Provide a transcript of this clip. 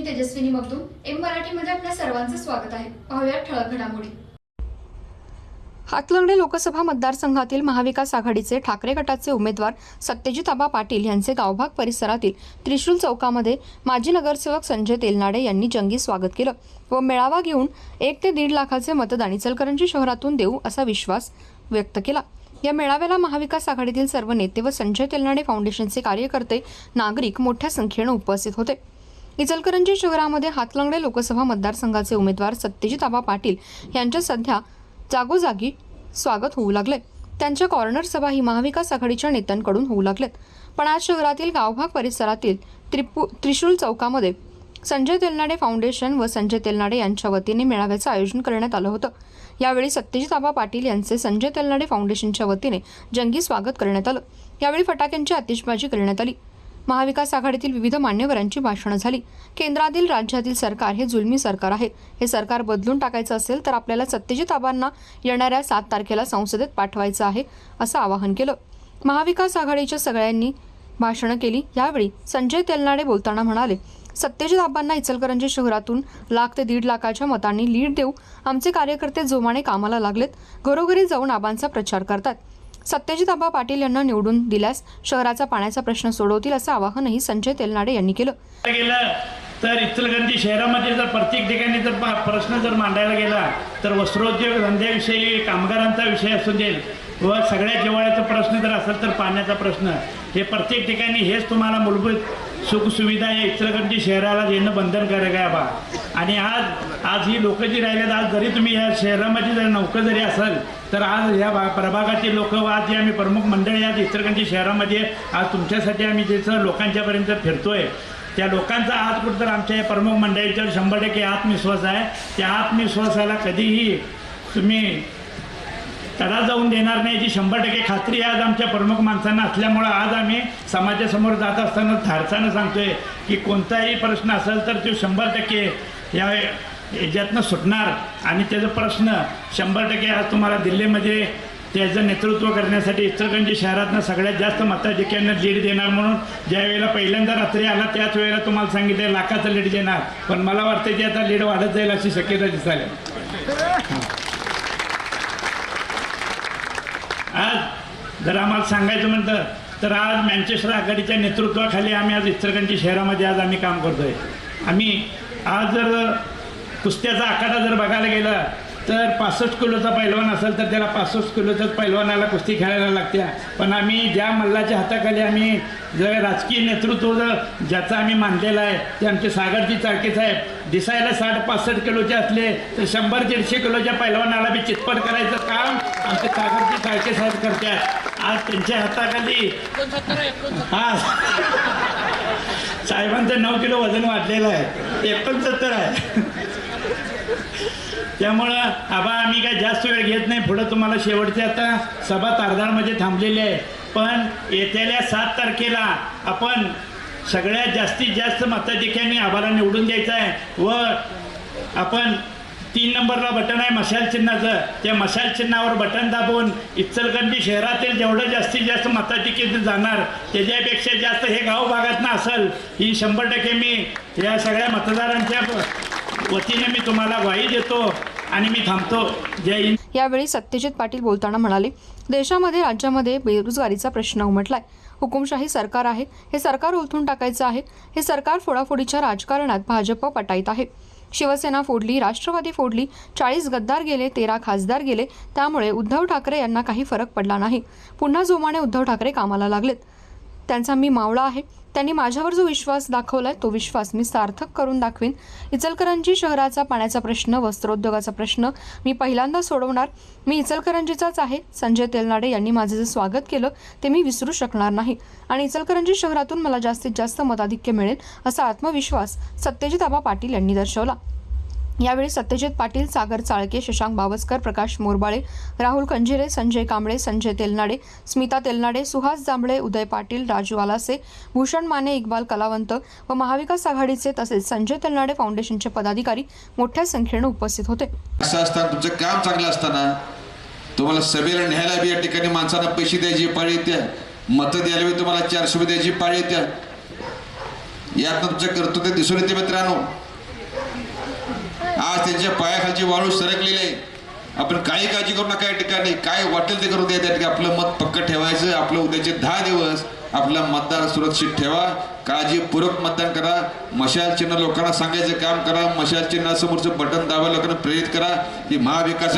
मी Tejaswini Magdum M मराठीमध्ये आपल्या सर्वांचं स्वागत आहे. पाहूया ठळक घडामोडी. हातलंगडे लोकसभा मतदारसंघातील महाविकास आघाडीचे ठाकरे गटाचे उमेदवार सत्यजित आबा पाटील यांचे गावभाग परिसरातील त्रिशूल चौकामध्ये माजी नगरसेवक संजय तेलनाडे यांनी जंगी स्वागत केलं व मेळावा घेऊन एक ते दीड लाखाचे मतदान इचलकरंजी शहरातून देऊ असा विश्वास व्यक्त केला. या मेळाव्याला महाविकास आघाडीतील सर्व नेते व संजय तेलनाडे फाउंडेशनचे कार्यकर्ते नागरिक मोठ्या संख्येनं उपस्थित होते. इचलकरंजी शहरामध्ये हातलंगडे लोकसभा मतदारसंघाचे उमेदवार सत्यजित आबा पाटील यांच्या सध्या जागोजागी स्वागत होऊ लागले. त्यांच्या कॉर्नर सभा ही महाविकास आघाडीच्या नेत्यांकडून होऊ लागलेत. पण आज शहरातील गावभाग परिसरातील त्रिपू त्रिशूल चौकामध्ये संजय तेलनाडे फाउंडेशन व संजय तेलनाडे यांच्या वतीने मेळाव्याचं आयोजन करण्यात आलं होतं. यावेळी सत्यजित आबा पाटील यांचे संजय तेलनाडे फाउंडेशनच्या वतीने जंगी स्वागत करण्यात आलं. यावेळी फटाक्यांची आतिषबाजी करण्यात आली. महाविकास आघाडीतील विविध मान्यवरांची भाषणं झाली. केंद्रातील राज्यातील सरकार हे जुलमी सरकार आहे. हे सरकार बदलून टाकायचं असेल तर आपल्याला सत्यजित आबांना येणाऱ्या सात तारखेला संसदेत पाठवायचं आहे असं आवाहन केलं. महाविकास आघाडीच्या सगळ्यांनी भाषणं केली. यावेळी संजय तेलनाडे बोलताना म्हणाले सत्यजित आबांना इचलकरंजी शहरातून लाख ते दीड लाखाच्या मतांनी लीड देऊ. आमचे कार्यकर्ते जोमाने कामाला लागलेत. घरोघरी जाऊन आबांचा प्रचार करतात. सत्यजित आबा पाटील यांना निवडून दिल्यास शहराचा पाण्याचा प्रश्न सोडवतील असं आवाहनही संजय तेलनाडे यांनी केलं. गेलं तर इचलकरंजी शहरामध्ये जर प्रत्येक ठिकाणी जर प्रश्न जर मांडायला गेला तर वस्त्रोद्योग धंद्याविषयी कामगारांचा विषय असू दे व सगळ्या जिवाळ्याचा प्रश्न जर असेल तर पाण्याचा प्रश्न. हे प्रत्येक ठिकाणी हेच तुम्हाला मूलभूत सुखसुविधा या इचलकरंजी शहराला देणं बंधनकारक आहे बा आणि आज आज ही लोकं जी राहिल्यात आज जरी तुम्ही या शहरामध्ये जर नौकं जरी असाल तर आज या भा- प्रभागातील लोक आज जे आम्ही प्रमुख मंडळी आज इचलकरंजी शहरामध्ये आज तुमच्यासाठी आम्ही जसं लोकांच्यापर्यंत फिरतोय. त्या लोकांचा आज कुठं तर आमच्या या प्रमुख मंडळीच्यावर शंभर टक्के आत्मविश्वास आहे. त्या आत्मविश्वासाला कधीही तुम्ही तडा जाऊन देणार नाही जी शंभर टक्के खात्री आज आमच्या प्रमुख माणसांना असल्यामुळं आज आम्ही समाजासमोर जात असताना धाडसानं सांगतोय की कोणताही प्रश्न असेल तर तो शंभर टक्के या याच्यातनं सुटणार. आणि त्याचा प्रश्न शंभर टक्के आज तुम्हाला दिल्लीमध्ये त्याचं नेतृत्व करण्यासाठी इचलकरंजी शहरातनं सगळ्यात जास्त मताधिक्यांना लीड देणार म्हणून ज्या वेळेला पहिल्यांदा रात्री आला त्याच वेळेला तुम्हाला सांगितलं लाखाचं लीड देणार. पण मला वाटतं की आता लीड वाढत जाईल अशी शक्यता दिसायला. आज जर आम्हाला सांगायचं म्हणतं तर आज मँचेस्टर आघाडीच्या नेतृत्वाखाली आम्ही आज इचलकरंजी शहरामध्ये आज आम्ही काम करतोय. आम्ही आज जर कुस्त्याचा आखाडा जर बघायला गेला तर पासष्ट किलोचा पैलवान असेल तर त्याला पासष्ट किलोच्याच पैलवानाला कुस्ती खेळायला लागत्या. पण आम्ही ज्या मल्लाच्या हाताखाली आम्ही जर राजकीय नेतृत्व जर ज्याचा आम्ही मानलेला आहे ते आमचे सागरजी चाळके साहेब दिसायला साठ पासष्ट किलोचे असले तर शंभर दीडशे किलोच्या पैलवानाला बी चितपट करायचं काम आमचे सागरजी चाळके साहेब करतात. आज त्यांच्या हाताखाली हा साहेबांचं नऊ किलो वजन वाढलेलं आहे. एकोणसत्तर आहे. त्यामुळं आबा आम्ही काय जास्त वेळ घेत नाही. पुढं तुम्हाला शेवटची आता सभा तारदारमध्ये थांबलेली आहे. पण येत्याल्या सात तारखेला आपण सगळ्यात जास्तीत जास्त मताधिक्याने आबाला निवडून द्यायचं आहे व आपण तीन नंबरला बटन आहे मशाल चिन्हाचं. त्या मशाल चिन्हावर बटन दाबून इचलकरंजी शहरातील जेवढं जास्तीत जास्त मताधिक्य जाणार त्याच्यापेक्षा जास्त हे गाव भागातनं असेल ही शंभर टक्के मी या सगळ्या मतदारांच्या वतीने मी तुम्हाला ग्वाही देतो आणि मी थांबतो. जय हिंद. यावेळी सत्यजित पाटील बोलताना म्हणाले देशामध्ये राज्यामध्ये बेरोजगारीचा प्रश्न उमटलाय. हुकुमशाही सरकार आहे. हे सरकार उलथून टाकायचं आहे. हे सरकार फोडाफोडीच्या राजकारणात भाजप पटायत आहे. शिवसेना फोडली राष्ट्रवादी फोडली चाळीस गद्दार गेले तेरा खासदार गेले त्यामुळे उद्धव ठाकरे यांना काही फरक पडला नाही. पुन्हा जोमाने उद्धव ठाकरे कामाला लागलेत. त्यांचा मी मावळा आहे. त्यांनी माझ्यावर जो विश्वास दाखवलाय तो विश्वास मी सार्थक करून दाखवीन. इचलकरंजी शहराचा पाण्याचा प्रश्न वस्त्रोद्योगाचा प्रश्न मी पहिल्यांदा सोडवणार. मी इचलकरंजीचाच आहे. संजय तेलनाडे यांनी माझे जे स्वागत केलं ते मी विसरू शकणार नाही. आणि इचलकरंजी शहरातून मला जास्तीत जास्त मताधिक्य मिळेल असा आत्मविश्वास सत्यजित आबा पाटील यांनी दर्शवला. यावेळी सत्यजित पाटील सागर चाळके शशांक बावस्कर प्रकाश मोरबाळे राहुल कंजिरे संजय कांबळे संजय तेलनाडे स्मिता तेलनाडे सुहास जांभळे उदय पाटील राजू आलासे भूषण माने इक्बाल कलावंत व महाविकास आघाडीचे तसेच संजय तेलनाडे फाउंडेशनचे पदाधिकारी मोठ्या संख्येने उपस्थित होते. असं असताना तुमचं काम चांगलं असताना तुम्हाला सभेला न्यायला बी या ठिकाणी माणसांना पैसे द्यायची पाळी येत्या मतं द्यायला बी तुम्हाला चारशे रुपये द्यायची पाळी येत्या यातनं तुमचं कर्तृत्व दिसून येते मित्रांनो. आज त्यांच्या पायाखालची वाळू सरकलेली आहे. आपण काही काळजी करू नका या ठिकाणी. काय वाटेल ते करू द्या त्या ठिकाणी आपलं मत पक्क ठेवायचं. आपलं उद्याचे दहा दिवस आपला मतदार सुरक्षित ठेवा. काळजीपूर्वक मतदान करा. मशाल चिन्ह लोकांना सांगायचं काम करा. मशाल चिन्हासमोरचं बटन दाबा लोकांना प्रेरित करा. की महाविकास